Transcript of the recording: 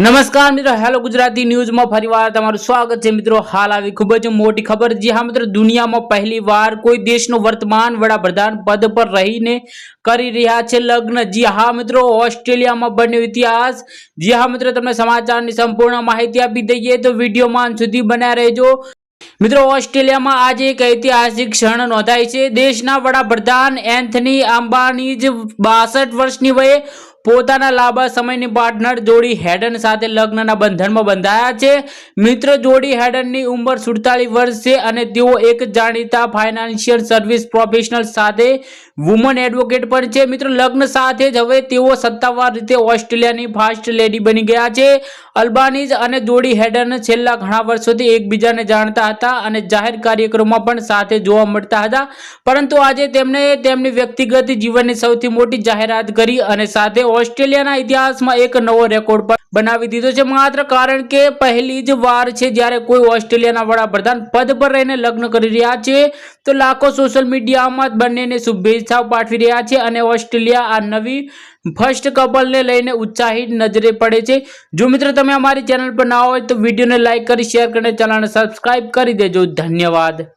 નમસ્કાર મિત્રો, હેલો ગુજરાતી ન્યૂઝમાં ફરીવાર તમારું સ્વાગત છે. મિત્રો, હાલ આવી ખૂબ જ મોટી ખબર જે હા મિત્રો, દુનિયામાં પહેલી વાર કોઈ દેશનો વર્તમાન વડાપ્રધાન પદ પર રહીને કરી રહ્યા છે લગ્ન. જી હા મિત્રો, ઓસ્ટ્રેલિયામાં બન્યો ઇતિહાસ. જી હા મિત્રો, તમને સમાચારની સંપૂર્ણ માહિતી આપી દઈએ તો વિડીયોમાં સુધી બન્યા રહેજો. મિત્રો, ઓસ્ટ્રેલિયામાં આજે એક ઐતિહાસિક ક્ષણ નોંધાઈ છે. દેશના વડાપ્રધાન એન્થની આંબાની જ બાસઠ વર્ષની વયે પોતાના લાંબા સમયની પાર્ટનર જોડી હેડન સાથે લગ્નના બંધનમાં બંધાયા છે. મિત્ર જોડી હેડનની ઉંમર સુડતાલીસ વર્ષ છે અને તેઓ એક જાણીતા ફાઇનાન્શિયલ સર્વિસ પ્રોફેશનલ સાથે વુમન એડવોકેટ પણ છે. મિત્રો, લગ્ન સાથે જ હવે તેઓ સત્તાવાર રીતે ઓસ્ટ્રેલિયાની ફાસ્ટ લેડી બની ગયા છે. અલ્બાનીઝ અને જોડી હેડન છેલ્લા ઘણા વર્ષોથી એકબીજાને જાણતા હતા અને જાહેર કાર્યક્રમોમાં પણ સાથે જોવા મળતા હતા. પરંતુ આજે તેમણે તેમની વ્યક્તિગત જીવનની સૌથી મોટી જાહેરાત કરી અને સાથે ઓસ્ટ્રેલિયાના ઇતિહાસમાં એક નવો રેકોર્ડ પણ બનાવી દીધો છે. માત્ર કારણ કે પહેલી જ વાર છે જ્યારે કોઈ ઓસ્ટ્રેલિયાના વડાપ્રધાન પદ પર રહીને લગ્ન કરી રહ્યા છે, તો લાખો સોશિયલ મીડિયામાં બંનેને શુભેચ્છાઓ પાઠવી રહ્યા છે અને ઓસ્ટ્રેલિયા આ નવી ફર્સ્ટ કપલને લઈને ઉત્સાહિત નજરે પડે છે. જો મિત્રો તમે અમારી ચેનલ પર ના હોય તો વિડીયોને લાઇક કરી, શેર કરીને ચેનલને સબસ્ક્રાઇબ કરી દેજો. ધન્યવાદ.